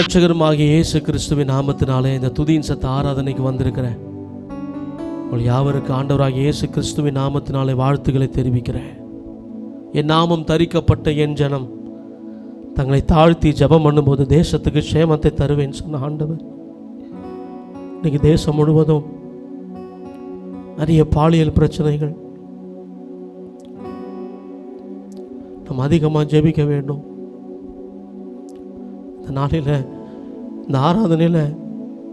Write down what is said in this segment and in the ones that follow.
இரட்சகருமாகிய இயேசு கிறிஸ்துவின் நாமத்தினாலே இந்த துதியின் சத்த ஆராதனைக்கு வந்திருக்கிறேன். உங்கள் யாவருக்கு ஆண்டவராக இயேசு கிறிஸ்துவின் நாமத்தினாலே வாழ்த்துக்களை தெரிவிக்கிறேன். என் நாமம் தரிக்கப்பட்ட என் ஜனம் தங்களை தாழ்த்தி ஜெபம் பண்ணும்போது தேசத்துக்கு க்ஷேமத்தை தருவேன் சொன்ன ஆண்டவர். இன்னைக்கு தேசம் முழுவதும் நிறைய பாலியல் பிரச்சனைகள். நம்ம அதிகமாக ஜெபிக்க வேண்டும். இந்த நாளில் இந்த ஆராதனையில்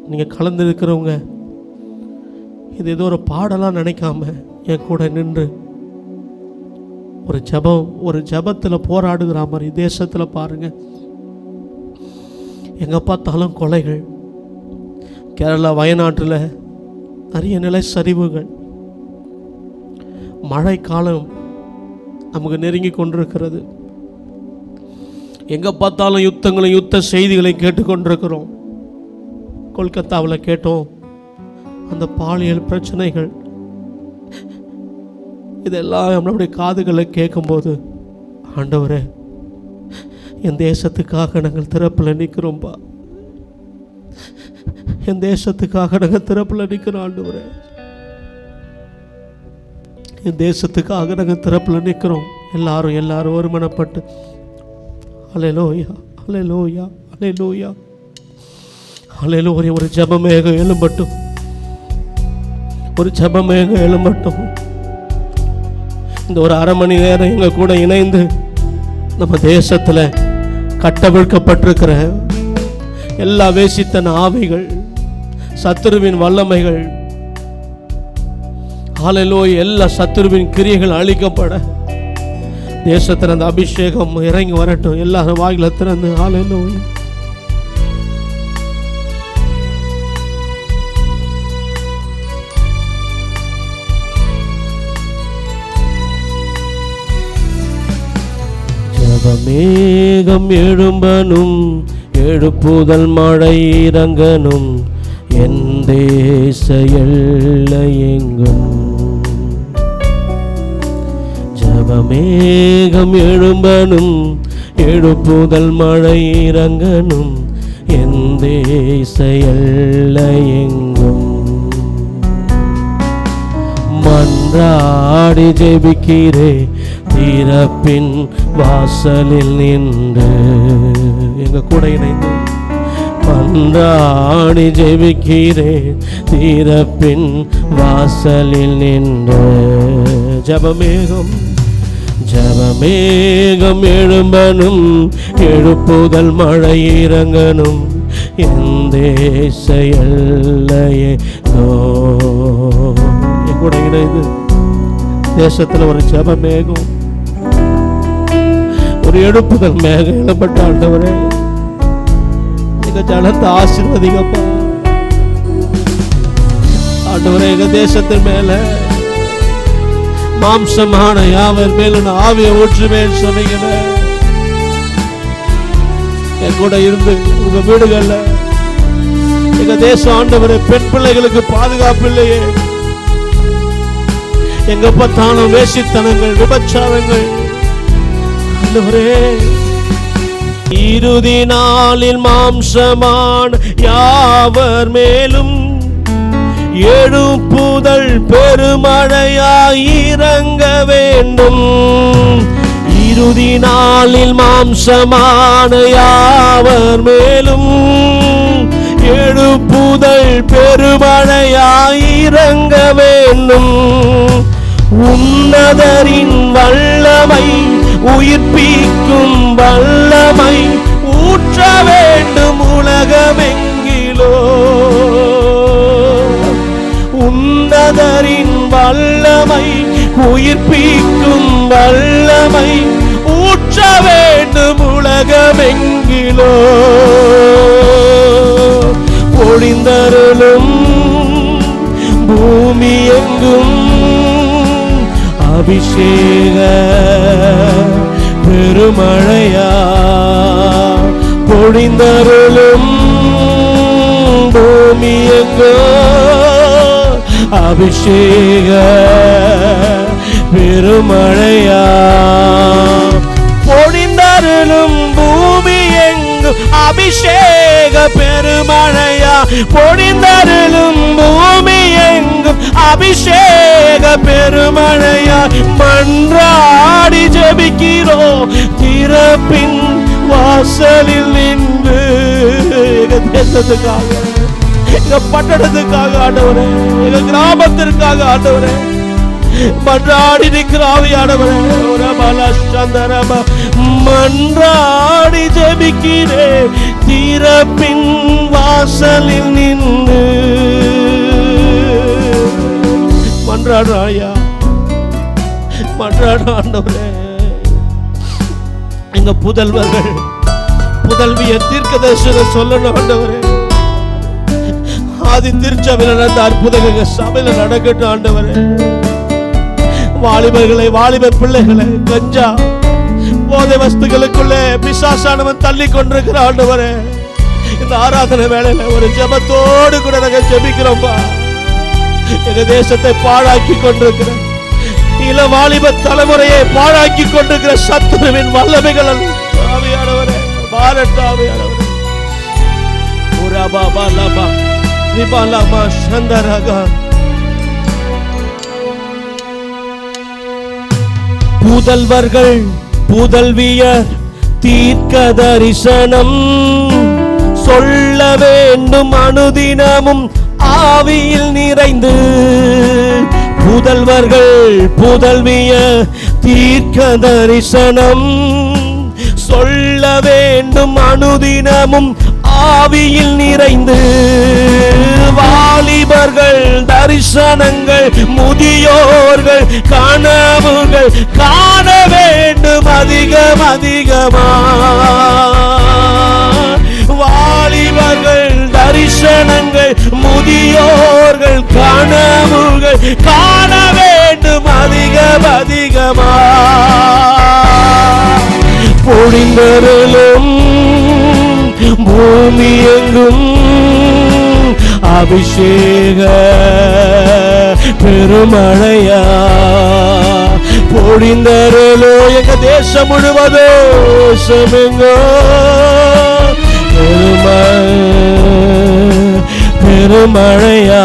நீங்கள் கலந்துருக்கிறவங்க இது ஏதோ ஒரு பாடலாம் நினைக்காம என் கூட நின்று ஒரு ஜெபம் ஒரு ஜெபத்தில் போராடுகிற மாதிரி தேசத்தில் பாருங்கள் எங்கே பார்த்தாலும் கொலைகள். கேரளா வயநாட்டில் நிறைய நிலை சரிவுகள் மழைக்காலம் நமக்கு நெருங்கி கொண்டிருக்கிறது. எங்கே பார்த்தாலும் யுத்தங்களும் யுத்த செய்திகளை கேட்டுக்கொண்டிருக்கிறோம். கொல்கத்தாவில் கேட்டோம் அந்த பாலியல் பிரச்சனைகள் இதெல்லாம் நம்மளுடைய காதுகளை கேட்கும்போது ஆண்டவரே என் தேசத்துக்காக நாங்கள் திறப்பில் நிற்கிறோம்ப்பா என் தேசத்துக்காக நாங்கள் திறப்பில் நிற்கிறோம் ஆண்டவரே. என் தேசத்துக்காக நாங்கள் திறப்பில் நிற்கிறோம் எல்லாரும் எல்லாரும் ஒருமனப்பட்டு அலையலோயா அலையலோயா அலையலோயா அலையலோயா ஒரு ஜபமேக எழும்பட்டும். ஒரு ஜபமேக எழும்பட்டும். இந்த ஒரு அரை மணி நேரம் எங்கள் கூட இணைந்து நம்ம தேசத்தில் கட்டவிழ்க்கப்பட்டிருக்கிற எல்லா வேசித்தன ஆவிகள் சத்துருவின் வல்லமைகள் ஆலையிலோ எல்லா சத்துருவின் கிரியைகள் அழிக்கப்பட தேசத்தில் அந்த அபிஷேகம் இறங்கி வரட்டும். எல்லாரும் வாயில திறந்து ஆலையிலோ மேகம் எழும்பனும் எழுப்புதல் மழை இறங்கனும் என் தேச எல்லை அவமேகம் எழும்பனும் எழுப்புதல் மழை இறங்கனும் எந்த எங்கும். மன்றாடி ஜெபிக்கிறே தீரப்பின் வாசலில் நின்று. எங்க கூட இணைந்து. மன்றாடி ஜெபிக்கிறேன் தீரப்பின் வாசலில் நின்று. ஜபமேகம் ஜபமேகம் எழும்பனும் எழுப்புதல் மழை இறங்கனும் எந்த தேச கூட இணைந்து தேசத்தில் ஒரு ஜபமேகம் ஒரு எழுப்புதல் மேகம் எழுப்பட்ட ஆண்டவரே. எங்க ஜனத்தை ஆசீர்வதிங்கப்பா. ஆண்டவரே எங்க தேசத்தின் மேலே மாம்சமான யாவர் மேல நான் ஆவியை ஊற்றுவேன் சொன்னீங்க என் கூட இருந்து உங்க வீடுகள்ல எங்க தேசம் ஆண்டவரை பெண் பிள்ளைகளுக்கு பாதுகாப்பு இல்லையே. எங்க பார்த்தாலும் வேசித்தனங்கள் விபச்சாரங்கள். ஆண்டவரே இறுதி நாளில் மாம்சமான யாவர் மேலும் எழுப்புதல் பெருமழையாய் இறங்க வேண்டும். இறுதி நாளில் மாம்சமான யாவர் மேலும் எழுப்புதல் பெருமழையாயிறங்க வேண்டும். உன்னதரின் வல்லமை உயிர்ப்பிக்கும் வல்லமை ஊற்ற வேண்டும் உலகமெங்கிலோ. உன்னதரின் வல்லமை உயிர்ப்பிக்கும் வல்லமை ஊற்ற வேண்டும் உலகமெங்கிலோ. பொழிந்தருளும் பூமி எங்கும் அபிஷேக பெருமழையா? பொழிந்தருளும் அபிஷேக பெருமழையா? பொழிந்தருளும் பூமி எங்கும் அபிஷேக பெருமழையா? பொழிந்தருளும் பூமி எங்கும் அபிஷேக பெருமழையா? மன்றாடி ஜெபிக்கிறோம் திறப்பின் வாசலில் நின்று. தேசத்துக்காக எங்க பட்டணத்துக்காக ஆண்டவரே எங்க கிராமத்திற்காக ஆண்டவரே. மன்றாடி நிற்கிற ஆவியானவரே சந்தரம மன்றாடி ஜெபிக்கிறே. தீரப்பின் வாசலில் நின்று. மன்றாடுறாயா மன்றாடு ஆண்டவரே. எங்க புதல்வர்கள் புதல்விய தீர்க்கதர்சன சொல்லணும் ஆண்டவரே. ஆதி திருச்சபையில் நடந்த அற்புதங்க சபையில் நடக்கட்டும் ஆண்டவரே. வாலிபர்களை வாலிப பிள்ளைகளை கஞ்சா போதை வஸ்துகளுக்குள்ளே பிசாசானவன் தள்ளி கொண்டிருக்கிற ஆண்டவரே. இந்த ஆராதனை வேலையில ஒரு ஜெபத்தோடு கூட நாங்க ஜபிக்கிறோம்ப்பா எங்க தேசத்தை பாழாக்கி கொண்டிருக்கிற இள வாலிப தலைமுறையை பாழாக்கி கொண்டிருக்கிற சத்துருவின் வல்லமைகள் ஆவியானவரே பாரட் ஆவியானவரே உரபா பாலாபா. ரிபாலாமா சந்தரகா புதல்வர்கள் புதல்வியர் தீர்க்க தரிசனம் சொல்ல வேண்டும் அனுதினமும் ஆவியில் நிறைந்து புதல்வர்கள் புதல்விய தீர்க்க தரிசனம் சொல்ல வேண்டும் அனுதினமும் ஆவியில் நிறைந்து வாலிபர்கள் தரிசனங்கள் முதியோர்கள் கனவுகள் காண வேண்டும் அதிகம் அதிகமா? வாலிபர்கள் தரிசனங்கள் முதியோர்கள் கனவுகள் காண வேண்டும் அதிகம் அதிகமா? பொழிந்தருளும் பூமி எங்கும் அபிஷேக பெருமழையா பொழிந்தருளோ எங்க தேசம் முழுவதும் தேசமெங்கோ பெரும பெருமழையா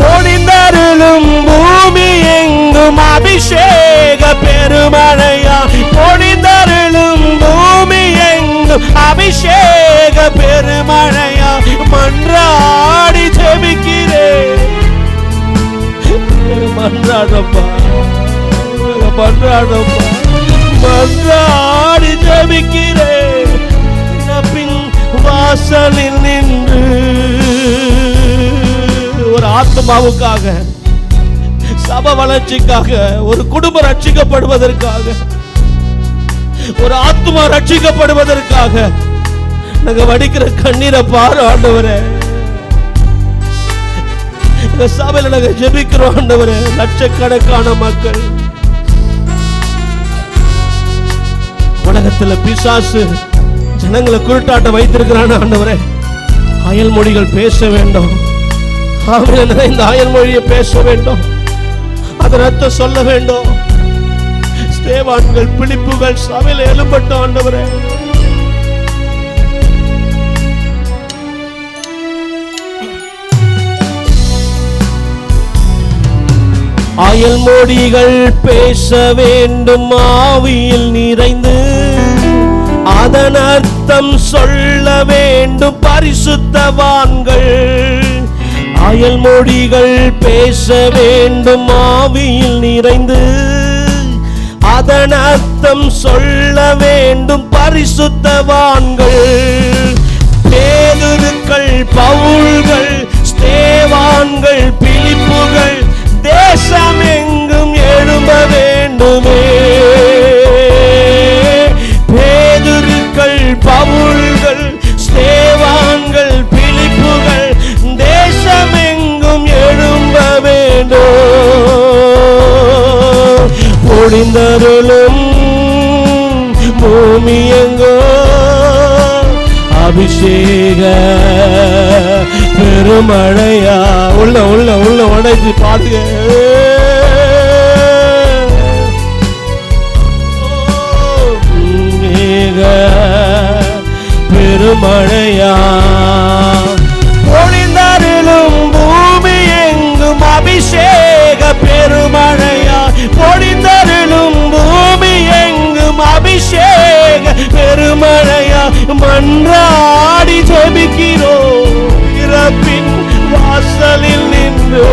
பொழிந்தருளும் பூமி எங்கும் அபிஷேக பெருமழையா பொழி அபிஷேக பெருமழையா மன்றாடி ஜெபிக்கிறேன் மன்றாடப்பா மன்றாடப்பா மன்றாடி ஜெபிக்கிறேன் பின் வாசலில் நின்று ஒரு ஆத்மாவுக்காக சப வளர்ச்சிக்காக ஒரு குடும்பம் ரட்சிக்கப்படுவதற்காக ஒரு ஆத்மா ரட்சிக்கப்படுவதற்காக. நாங்க வடிக்கிற கண்ணீரை பாரு ஆண்டவரே. இந்த சபையில நாங்க ஜெபிக்கிறோம் ஆண்டவரே. லட்சக்கணக்கான மக்கள். உலகத்துல பிசாசு ஜனங்களை குருட்டாட்ட வைத்திருக்கிறான் ஆண்டவரே. அயல் மொழிகள் பேச வேண்டும். ஆமென். இந்த அயல் மொழியை பேச வேண்டும். அதை ரத்தம் சொல்ல வேண்டும். தேவான்கள் பிழிப்புகள் சபையில் எழும்பட்ட ஆண்டவரே. அயல் மொழிகள் பேச வேண்டும் ஆவியில் நிறைந்து. அதன் அர்த்தம் சொல்ல வேண்டும் பரிசுத்தவான்கள். அயல் மொழிகள் பேச வேண்டும் ஆவியில் நிறைந்து. அதன் அர்த்தம் சொல்ல வேண்டும் பரிசுத்தவான்கள் பேதுருக்கள் பவுல்கள் ஸ்தேவான்கள் பிலிப்புகள் தேசம் எங்கும் எழும்ப வேண்டுமே. பேதுருக்கள் பவுல்கள் ஸ்தேவான்கள் பிலிப்புகள் தேசம் எங்கும் எழும்ப வேண்டும். பொழிந்தருளும் பூமி அபிஷேக பெருமழையா? உள்ள உள்ள உள்ள உடைஞ்சு பாத்துக்க பெருமழையா? பொழிந்தருளும் பூமி எங்கும் அபிஷேக பெருமழையா? பொழிந்த பொழிந்தருளும் பூமி எங்கும் அபிஷேக பெருமழையா மன்றாடி ஜெபிக்கிறோம் இறப்பின் வாசலில் நின்றோ.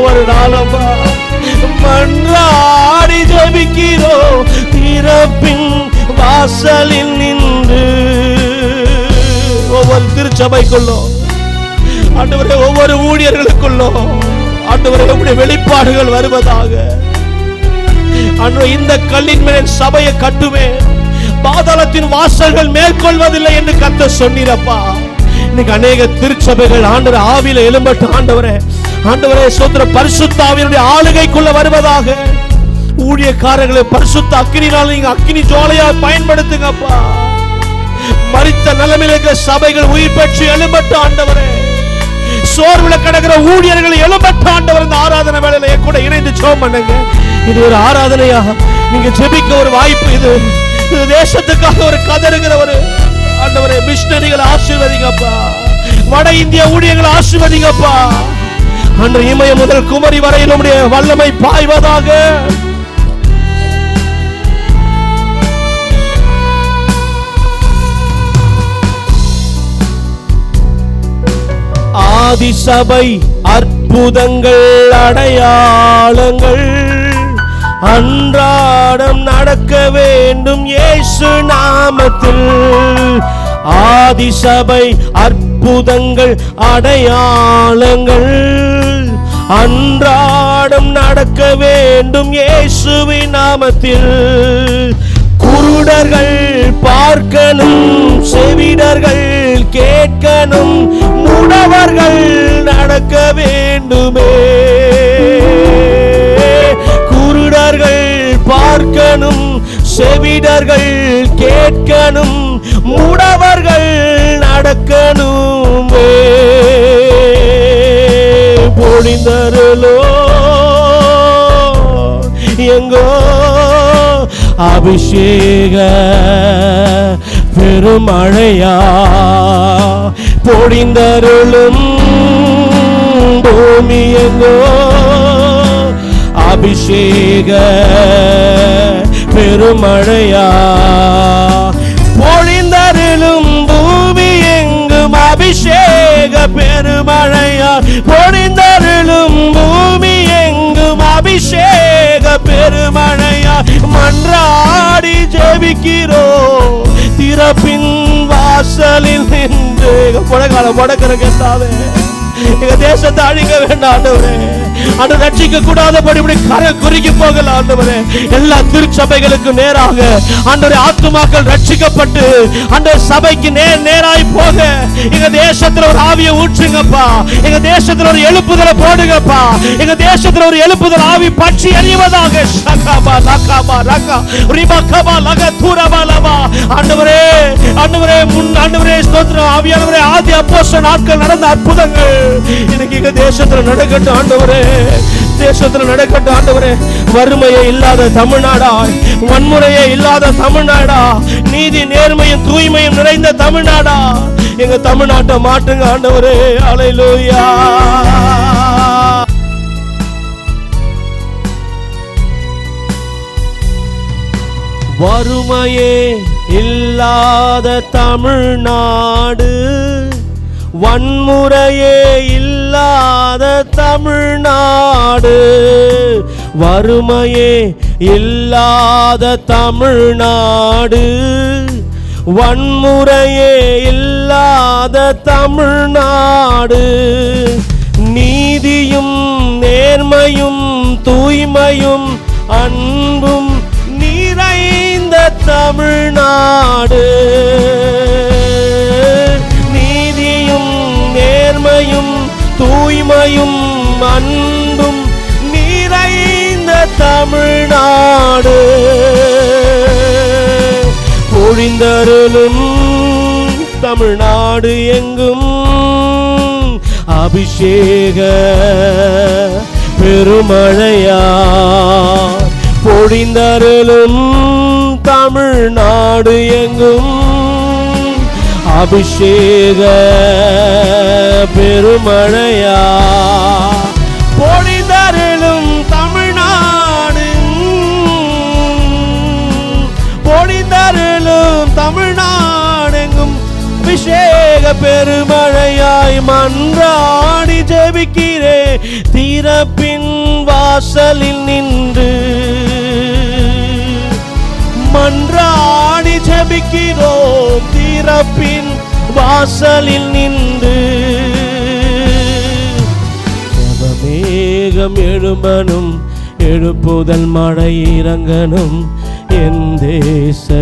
ஒரு நாளமா மன்றாடி ஜெபிக்கிறோம் இறப்பின் வாசலில் நின்று. ஒவ்வொரு திருச்சபைக்குள்ளோ ஆண்டவரே ஒவ்வொரு ஊழியர்களுக்குள்ளோ ஆண்டவரே உம்முடைய வெளிப்பாடுகள் வருவதாக. அன்று இந்த கல்லின் மேல் சபையை கட்டுவேன் பாதாளத்தின் வாசல்கள் மேற்கொள்வதில்லை என்று கத்த சொன்னீரப்பா. இன்னைக்கு அநேக திருச்சபைகள் ஆண்டவர் ஆவியில எழும்பட்டு ஆண்டவரே ஆண்டவரே சோத்திர பரிசுத்தாவினுடைய ஆளுகைக்குள்ள வருவதாக. ஊழியக்காரர்களை பரிசுத்த அக்கினினால் நீங்க அக்கினி ஜோலையா பயன்படுத்துங்கப்பா. மறித்த நிலைமையில் இருக்கிற சபைகள் உயிர் பெற்று எழும்பட்டு ஆண்டவரே. சோர்வுல கிடக்கிற ஊழியர்கள் எழும்பட்டு ஆண்டவர் இந்த ஆராதனை வேலையில கூட இணைந்து சோம் பண்ணுங்க. இது ஒரு ஆராதனையாக நீங்க ஜெபிக்க ஒரு வாய்ப்பு இது. இது தேசத்துக்காக ஒரு கதறுகிற ஒரு ஆண்டவரே மிஷினரிகளை ஆசீர்வதிங்கப்பா வட இந்திய ஊழியர்களை ஆசீர்வதிங்கப்பா அன்று இமய முதல் குமரி வரை நம்முடைய வல்லமை பாய்வதாக. ஆதிசபை அற்புதங்கள் அடையாளங்கள் அன்றாடம் நடக்க வேண்டும் இயேசு நாமத்தில். ஆதிசபை அற்புதங்கள் அடையாளங்கள். அன்றாடம் நடக்க வேண்டும் இயேசுவின் நாமத்தில். குருடர்கள் பார்க்கணும் செவிடர்கள் கேட்கணும் முடவர்கள் நடக்க வேண்டுமே. பார்க்கணும் செவிடர்கள் கேட்கணும் முடவர்கள் நடக்கணும். பொழிந்தருளோ எங்கோ அபிஷேக பெருமழையா. பொழிந்தருளும் பூமி எங்கோ அபிஷேக பெருமழையா? பொழிந்தருளும் பூமி எங்கும் அபிஷேக பெருமழையா? பொழிந்தருளும் பூமி எங்கும் அபிஷேக பெருமழையா? மன்றாடி ஜெபிக்கிறோ திறப்பின் வாசலில் நின்று. புடகால புடக்கிற கேட்டாவே எங்க தேசத்தை அழிக்க வேண்டாம் ஆண்டவரே அந்த ரட்சிக்க கூடாதபடி இப்படி கரை குறுகி போகல ஆண்டவரே. எல்லா திருச்சபைகளுக்கும் நேராக. ஆண்டவரே ஆத்துமாக்கள் ரட்சிக்கப்பட்டு அந்த சபைக்கு நேர் நேராய் போக. எங்க தேசத்துல ஒரு ஆவியை ஊற்றுங்கப்பா. எங்க தேசத்துல ஒரு எழுப்புதலை போடுங்கப்பா. எங்க தேசத்துல ஒரு எழுப்புதல் ஆவி பற்றி எறிவதாக. சகாபா லகாபா ரகா ரிபகபா லக தூரபா லபா. ஆண்டவரே ஆண்டவரே முன் ஆண்டவரே ஸ்தோத்திரம். ஆவியானவரே ஆதி அப்போஸ்தலன் நாட்கள் நடந்த அற்புதங்கள். இன்னைக்கு எங்க தேசத்துல நடக்கட்டும் ஆண்டவரே தேசத்துல நடக்கட்டும் ஆண்டவரே வறுமையே இல்லாத தமிழ்நாடா வன்முறையே இல்லாத தமிழ்நாடா நீதி நேர்மையும் தூய்மையும் நிறைந்த தமிழ்நாடா எங்க தமிழ்நாட்டை மாற்றுங்க ஆண்டவரே அலையிலூயா வறுமையே இல்லாத தமிழ்நாடு வன்முறையே இல்லாத தமிழ்நாடு. வறுமையே இல்லாத தமிழ்நாடு. வன்முறையே இல்லாத தமிழ்நாடு. நீதியும் நேர்மையும் தூய்மையும் அன்பும் நிறைந்த தமிழ்நாடு. நேர்மையும் தூய்மையும் அன்பும் நிறைந்த தமிழ்நாடு. பொழிந்தருளும் தமிழ்நாடு எங்கும். அபிஷேக பெருமழையா பொழிந்தருளும் தமிழ்நாடு எங்கும். அபிஷேக பெருமழையா? பொழிந்தருளும் தமிழ்நாடு. பொழிந்தருளும் தமிழ்நாடெங்கும் அபிஷேக பெருமழையாய் மன்றாடி ஜெபிக்கிறே தீரப்பின் வாசலில் நின்று மன்றாடி திறப்பின் வாசலில் நின்று. ஜபமேகம் எழும்பனும் எழுப்புதல் மழை இறங்கனும் என் தேச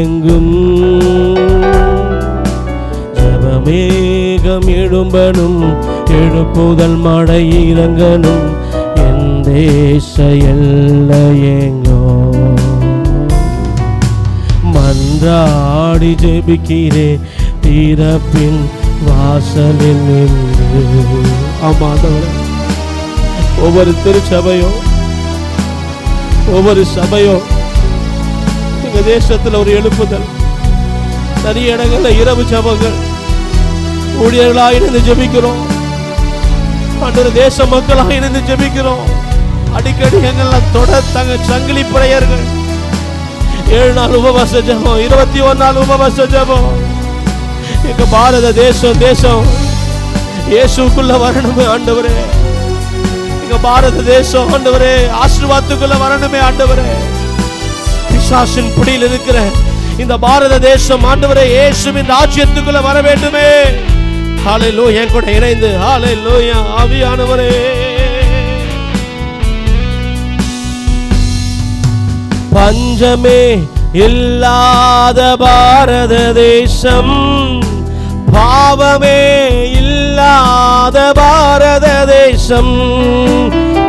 எங்கும். ஜபமேகம் எழும்பனும் எழுப்புதல் மழை இறங்கனும் என் தேச எல்லை மன்றாடி ஜெபிக்கிறே தீரப்பின் வாசலில் நின்று. ஆமாதவரே ஒவ்வொரு திருச்சபையும் ஒவ்வொரு சபையும் எங்க தேசத்துல ஒரு எழுப்புதல். நிறைய இடங்கள்ல இரவு சபைகள் ஊழியர்களாக இணைந்து ஜெபிக்கிறோம். அன்று தேச மக்களாக இணைந்து ஜெபிக்கிறோம். அடிக்கடி எங்கெல்லாம் தொடர் தங்க சங்கிலி பிரயர்கள் ஏழு நாள் உபவாச ஜபம் இருபத்தி ஒரு நாள் உபவாச ஜபம். எங்க பாரத தேசம் தேசம் இயேசுக்குள்ள வரணுமே ஆண்டவரே. எங்க பாரத தேசம் ஆண்டவரே ஆசீர்வாதத்துக்குள்ள வரணுமே ஆண்டவரே. பிசாசின் பிடியில் இருக்கிற இந்த பாரத தேசம் ஆண்டவரே இயேசுவின் ராஜ்யத்துக்குள்ள வர வேண்டுமே. ஹalleluya என் கூட இணைந்து ஹalleluya ஆவியானவரே. பஞ்சமே இல்லாத பாரத தேசம். பாவமே இல்லாத பாரத தேசம்.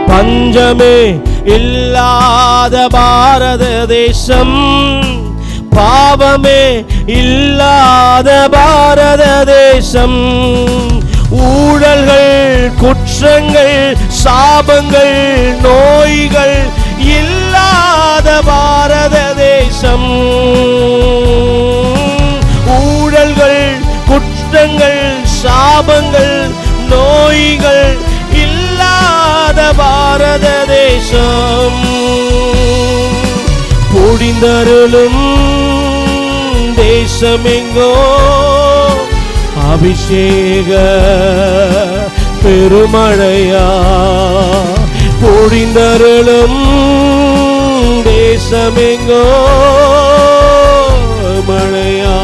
பஞ்சமே இல்லாத பாரத தேசம். பாவமே இல்லாத பாரத தேசம். ஊழல்கள் குற்றங்கள் சாபங்கள் நோய்கள் இல்லாத பாரத தேசம். ஊழல்கள் குற்றங்கள் சாபங்கள் நோய்கள் இல்லாத பாரத தேசம். பொடிந்தருளும் தேசமெங்கோ அபிஷேக பெருமழையா. பொடிந்தருளும் தேசமெங்கோ மழையா?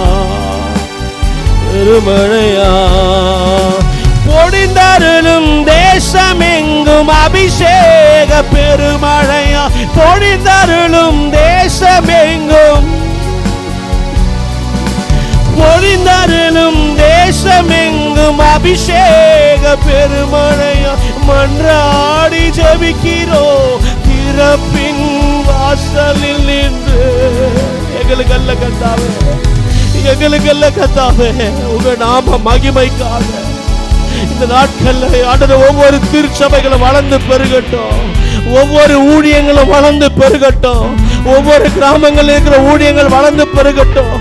பெருமழையா? பொடிந்தருளும் தேசமெங்கும் அபிஷேக பெருமழையா? பொடிந்தருளும் தேசமெங்கும் பொழிந்தருளும் தேசமெங்கும் அபிஷேக பெருமழையா? மன்றாடி ஜபிக்கிறோ திறப்பின் வாசலில் நின்று எங்களுக்கு அல்ல கத்தாவே எங்களுக்கு அல்ல கத்தாவே உங்க நாம மகிமைக்காக இந்த நாட்கள்ல ஆண்டவர் ஒவ்வொரு திருச்சபைகளும் வளர்ந்து பெருகட்டும். ஒவ்வொரு ஊழியங்களும் வளர்ந்து பெருகட்டும். ஒவ்வொரு கிராமங்களில் இருக்கிற ஊழியங்கள் வளர்ந்து பெருகட்டும்.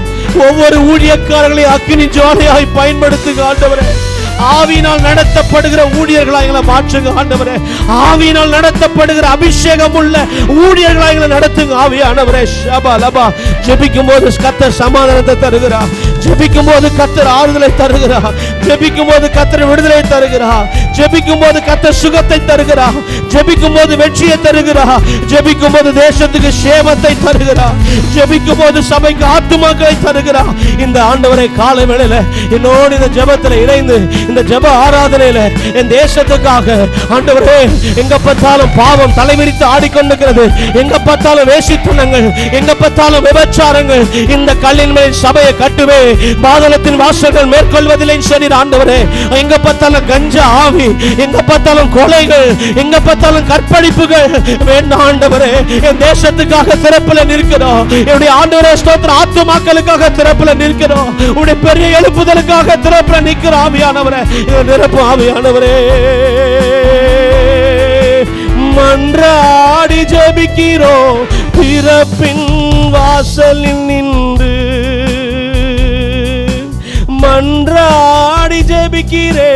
ஒவ்வொரு ஊழியக்காரர்களையும் அக்னி ஜோலையாய் பயன்படுத்தி ஆண்டவரே. ஆவியினால் நடத்தப்படுகிற ஊழியர்களா எங்களை மாற்றுங்க ஆண்டவரே. ஆவியினால் நடத்தப்படுகிற அபிஷேகம் உள்ள ஊழியர்களா எங்களை நடத்துங்க ஆவியானவரே. ஷபா லபா. ஜெபிக்கும் போது கத்த சமாதானத்தை தருகிறார். ஜெபிக்கும் போது கத்தர் ஆறுதலை தருகிறார். ஜெபிக்கும் போது கத்தர் விடுதலை தருகிறார். ஜெபிக்கும் போது கத்தர் சுகத்தை தருகிறார். ஜெபிக்கும் போது வெற்றியை தருகிறார். ஜெபிக்கும் போது தேசத்துக்கு சேமத்தை தருகிறார். ஜெபிக்கும் போது சபைக்கு ஆத்துமாக்களை தருகிறார். இந்த ஆண்டவரை காலை வேளையில என்னோடு இந்த ஜெபத்தில் இணைந்து இந்த ஜெப ஆராதனையில என் தேசத்துக்காக ஆண்டவரே எங்க பார்த்தாலும் பாவம் தலைவிரித்து ஆடிக்கொண்டிருக்கிறது. எங்க பார்த்தாலும் வேசித்தனங்கள் எங்க பார்த்தாலும் விபச்சாரங்கள் இந்த கல்லின் மேல் சபையை கட்டுவே பாதளத்தின் வாசல்கள் மேற்கொள்வதில்லை சரி ஆண்டவரே. எங்க பார்த்தாலும் கஞ்சா ஆவி எங்க பார்த்தாலும் கொலைகள் எங்க பார்த்தாலும் கற்பழிப்புகள். வேண்டாம் ஆண்டவரே என் தேசத்துக்காக திறப்புல நிற்கிறோம். என்னுடைய ஆண்டவரே ஸ்தோத்திர ஆத்துமாக்களுக்காக திறப்புல நிற்கிறோம். உடைய பெரிய எழுப்புதலுக்காக திறப்புல நிற்கிற ஆவியானவரே. நிரப்பு ஆவியானவரே. மன்றாடி ஜபிக்கிறோம். பிறப்பின் வாசலின் நின்று ஜெபிக்கிறே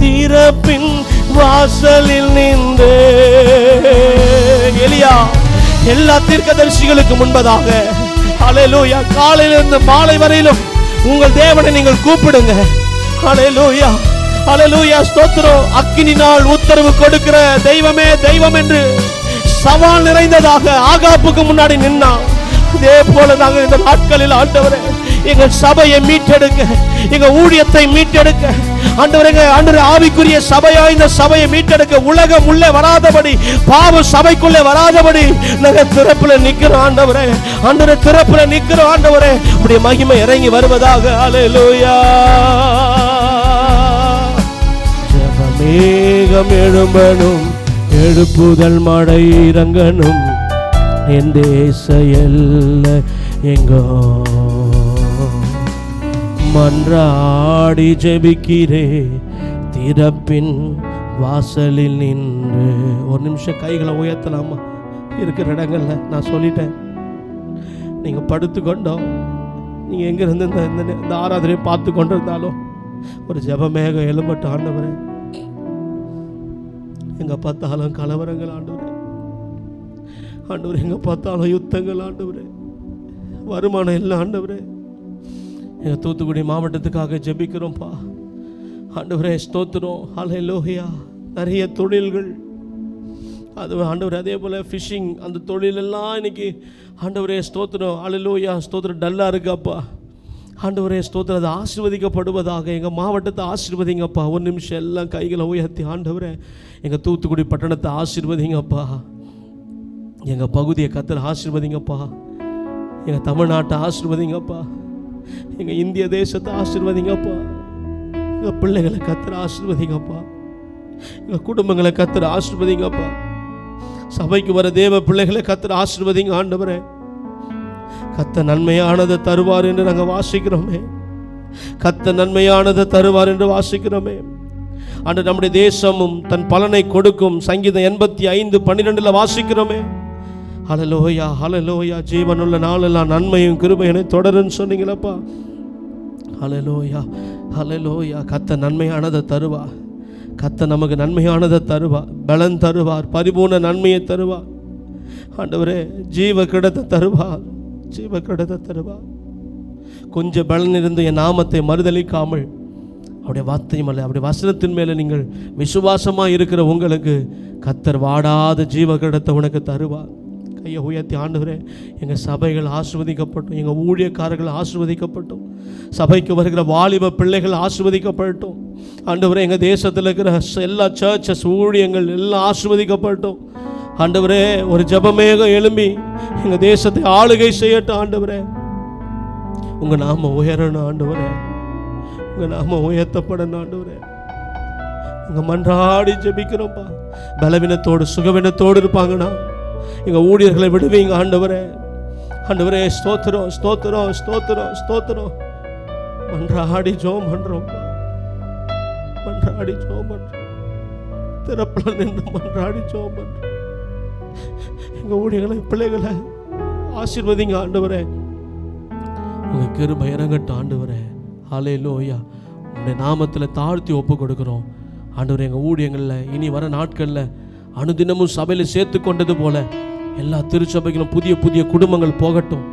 தீரப்பின் வாசலில் நின்று. எலியா எல்லா தீர்க்கதரிசிகளுக்கு முன்பதாக அலையலூயா காலையிலிருந்து மாலை வரையிலும் உங்கள் தேவனை நீங்கள் கூப்பிடுங்க. அலையலூயா அலையலூயா ஸ்தோத்திரம். அக்கினினால் உத்தரவு கொடுக்கிற தெய்வமே தெய்வம் என்று சவால் நிறைந்ததாக ஆகாப்புக்கு முன்னாடி நின்னா இதே போல நாங்கள் இந்த நாட்களில் ஆண்டவரே எங்கள் சபையை மீட்டெடுக்க எங்க ஊழியத்தை மீட்டெடுக்க ஆண்டவரே ஆண்டவர் ஆவிக்குரிய சபையா இந்த சபையை மீட்டெடுக்க உலகம் உள்ளே வராதபடி பாவம் சபைக்குள்ளே வராதபடி நாங்கள் திறப்புல நிற்கிறோம் ஆண்டவரே. அன்று திறப்புல நிற்கிறோம் ஆண்டவரே. உடைய மகிமை இறங்கி வருவதாக. அலையலோயா மேகம் எழும்பனும் எழுப்புதல் மழை இறங்கணும். என் தேச எல்ல எங்கோ மன்றாடி ஜெபிக்கிறே. திறப்பின் வாசலில் நின்று. ஒரு நிமிஷம் கைகளை உயர்த்தலாமா? இருக்கிற இடங்கள்ல நான் சொல்லிட்டேன். நீங்கள் படுத்துக்கொண்டோ நீங்கள் எங்கேருந்து இந்த இந்த இந்த ஆராதனையை பார்த்து கொண்டிருந்தாலும் ஒரு ஜெபமேகம் எழும்பட்டு ஆண்டவரே. எங்கே பார்த்தாலும் கலவரங்கள் ஆண்டவரே. ஆண்டவர் எங்கே பார்த்தாலும் யுத்தங்கள் ஆண்டவரே. வருமானம் இல்லை ஆண்டவரே. எங்கள் தூத்துக்குடி மாவட்டத்துக்காக ஜெபிக்கிறோம்ப்பா. ஆண்டவரே ஸ்தோத்திரம். அலை லோஹியா நிறைய தொழில்கள். அது ஆண்டவர் அதே போல் ஃபிஷிங் அந்த தொழிலெல்லாம் இன்றைக்கி ஆண்டவரே ஸ்தோத்திரம். அலலூயா ஸ்தோத்திரம் டல்லாக இருக்காப்பா. ஆண்டவரே ஸ்தோத்திரம். அது ஆசீர்வதிக்கப்படுவதாக. எங்கள் மாவட்டத்தை ஆசீர்வதிங்கப்பா. ஒரு நிமிஷம் எல்லாம் கைகளை உயர்த்தி ஆண்டவரே எங்கள் தூத்துக்குடி பட்டணத்தை ஆசீர்வதிங்கப்பா. எங்கள் பகுதியை கத்தில் ஆசீர்வதிங்கப்பா. எங்கள் தமிழ்நாட்டை ஆசீர்வதிங்கப்பா. எங்கள் இந்திய தேசத்தை ஆசிர்வதிங்கப்பா எங்கள் பிள்ளைங்களை கத்துற ஆசிர்வதிங்கப்பா எங்கள் குடும்பங்களை கத்துற ஆசிர்வதிங்கப்பா சபைக்கு வர தேவ பிள்ளைகளை கத்துற ஆசிர்வதிங்க ஆண்டவரே. கத்த நன்மையானதை தருவார் என்று நாங்கள் வாசிக்கிறோமே. கத்த நன்மையானதை தருவார் என்று வாசிக்கிறோமே. அன்று நம்முடைய தேசமும் தன் பலனை கொடுக்கும் சங்கீதம் எண்பத்தி ஐந்து பன்னிரெண்டுல வாசிக்கிறோமே. அலலோயா அலலோயா ஜீவனுள்ள நாளெல்லாம் நன்மையும் கிருபையனை தொடருன்னு சொன்னீங்களப்பா. ஹலலோயா ஹலலோயா கத்த நன்மையானதை தருவா. கத்த நமக்கு நன்மையானதை தருவா. பலன் தருவார். பரிபூர்ண நன்மையை தருவார் ஆண்டவரே ஜீவ கிடத்தை தருவார் ஜீவ கிடத்தை தருவார் கொஞ்சம் பலன் இருந்து என் நாமத்தை மறுதளிக்காமல் அவருடைய வார்த்தையும் அல்ல அவருடைய வசனத்தின் மேலே நீங்கள் விசுவாசமாக இருக்கிற உங்களுக்கு கத்தர் வாடாத ஜீவ கிடத்தை உனக்கு தருவார். கையை உயர்த்தி ஆண்டவரே எங்கள் சபைகள் ஆசிர்வதிக்கப்பட்டும் எங்கள் ஊழியக்காரர்கள் ஆசிர்வதிக்கப்பட்டும். சபைக்கு வருகிற வாலிப பிள்ளைகள் ஆசிர்வதிக்கப்பட்டும். ஆண்டவரே எங்கள் தேசத்தில் இருக்கிற எல்லா சர்ச்சஸ் ஊழியங்கள் எல்லாம் ஆசிர்வதிக்கப்பட்டோம். ஆண்டவரே ஒரு ஜெபமேகம் எழும்பி எங்கள் தேசத்தை ஆளுகை செய்யட்டும் ஆண்டவரே. உங்கள் நாம உயரணும் ஆண்டவரே. உங்கள் நாம உயர்த்தப்படணும் ஆண்டவரே. உங்கள் மன்றாடி ஜபிக்கிறோம்ப்பா. பலவீனத்தோடு சுகவீனத்தோடு இருப்பாங்கண்ணா. எங்கள் ஊழியர்களை விடுவீங்க ஆண்டவரே. ஆண்டவரே ஸ்தோத்திரம் ஸ்தோத்திரம் ஸ்தோத்திரம் ஸ்தோத்திரம். மன்றாடி ஜோம் பண்ணுறோம் மன்றாடி ஜோம் பண்ணுறோம் திறப்பில் நின்று மன்றாடி ஜோம் பண்ணுறோம் எங்கள் ஊழியர்களை பிள்ளைகளை ஆசீர்வதிங்க ஆண்டவரே. உங்கள் கிருபை இறங்கட்டும் ஆண்டவரே. ஹாலே லோயா உங்களுடைய நாமத்தில் தாழ்த்தி ஒப்பு கொடுக்குறோம் ஆண்டவர் எங்கள் ஊழியங்களில் இனி வர நாட்களில் அனுதினமும் சபையில் சேர்த்து கொண்டது போல எல்லா திருச்சபைகளும் புதிய புதிய குடும்பங்கள் போகட்டும்.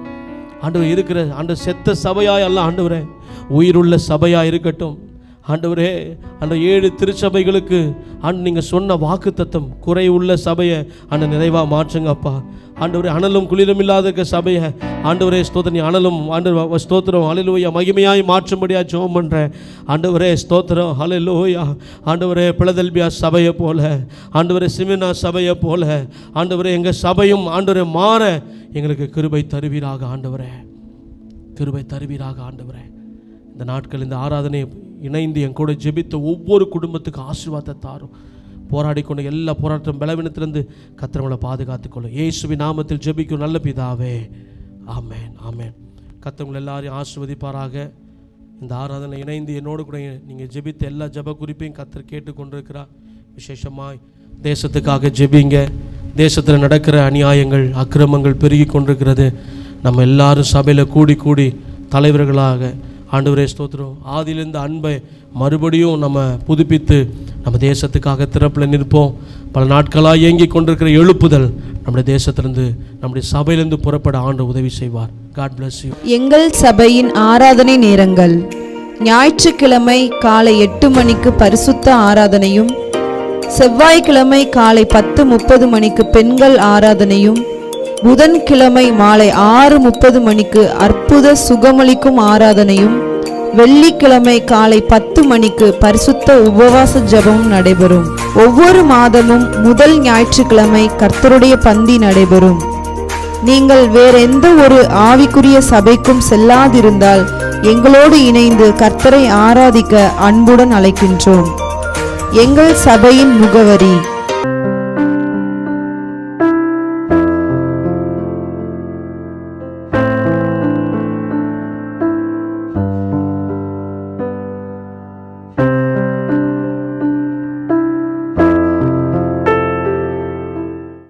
ஆண்டவர் இருக்கிற ஆண்டு செத்த சபையாய் அல்ல ஆண்டவரே. உயிருள்ள சபையாக இருக்கட்டும். ஆண்டவரே அந்த ஏழு திருச்சபைகளுக்கு ஆண்டு நீங்கள் சொன்ன வாக்கு தத்தம் குறை உள்ள சபையை ஆண்டு நிறைவாக மாற்றுங்க அப்பா. ஆண்டவரே அனலும் குளிரும் இல்லாத இருக்க சபையை ஆண்டவரே ஸ்தோத்திரி அனலும் ஆண்டு ஸ்தோத்திரம். அலையிலோயா மகிமையாய் மாற்றும்படியாக ஜோம் பண்ணுறேன் ஆண்டவரே ஸ்தோத்திரம். அலையிலோயா ஆண்டவரே பிளதல்பியா சபையை போல ஆண்டவரே சிமினா சபையை போல ஆண்டவரே எங்கள் சபையும் ஆண்டவரே மாற எங்களுக்கு கிருபை தருவீராக ஆண்டவரே. கிருபை தருவீராக ஆண்டவரே. இந்த நாட்கள் இந்த ஆராதனை இணைந்து என் கூட ஜெபித்த ஒவ்வொரு குடும்பத்துக்கு ஆசீர்வாதத்தை தாரும். போராடி எல்லா போராட்டம் பலவீனத்திலிருந்து கத்திரவங்களை பாதுகாத்துக்கொள்ளும். இயேசுவி நாமத்தில் ஜெபிக்கும் நல்ல பிதாவே. ஆமேன் ஆமேன். கத்தவங்களை எல்லாரையும் ஆசிர்வதிப்பாராக. இந்த ஆராதனை இணைந்து என்னோடு கூட நீங்கள் ஜெபித்த எல்லா ஜெப குறிப்பையும் கத்தர் கேட்டுக்கொண்டிருக்கிறார். விசேஷமாய் தேசத்துக்காக ஜெபிங்க. தேசத்தில் நடக்கிற அநியாயங்கள் அக்கிரமங்கள் பெருகி கொண்டிருக்கிறது நம்ம எல்லாரும் சபையில் கூடி கூடி தலைவர்களாக ஆண்டவரே ஸ்தோத்திரம். ஆதியிலிருந்து அன்பை மறுபடியும் நம்ம புதுப்பித்து நம்ம தேசத்துக்காக திறப்பில் நிற்போம். பல நாட்களாக இயங்கி கொண்டிருக்கிற எழுப்புதல் நம்முடைய தேசத்திலிருந்து நம்முடைய சபையிலிருந்து புறப்பட ஆண்டு உதவி செய்வார். காட் பிளஸ் யூ எங்கள் சபையின் ஆராதனை நேரங்கள். ஞாயிற்றுக்கிழமை காலை எட்டு மணிக்கு பரிசுத்த ஆராதனையும் செவ்வாய்க்கிழமை காலை பத்து முப்பது மணிக்கு பெண்கள் ஆராதனையும் புதன்கிழமை மாலை ஆறு முப்பது மணிக்கு அற்புத சுகமளிக்கும் ஆராதனையும் வெள்ளிக்கிழமை காலை பத்து மணிக்கு பரிசுத்த உபவாச ஜபம் நடைபெறும். ஒவ்வொரு மாதமும் முதல் ஞாயிற்றுக்கிழமை கர்த்தருடைய பந்தி நடைபெறும். நீங்கள் வேற எந்த ஒரு ஆவிக்குரிய சபைக்கும் செல்லாதிருந்தால் எங்களோடு இணைந்து கர்த்தரை ஆராதிக்க அன்புடன் அழைக்கின்றோம். எங்கள் சபையின் முகவரி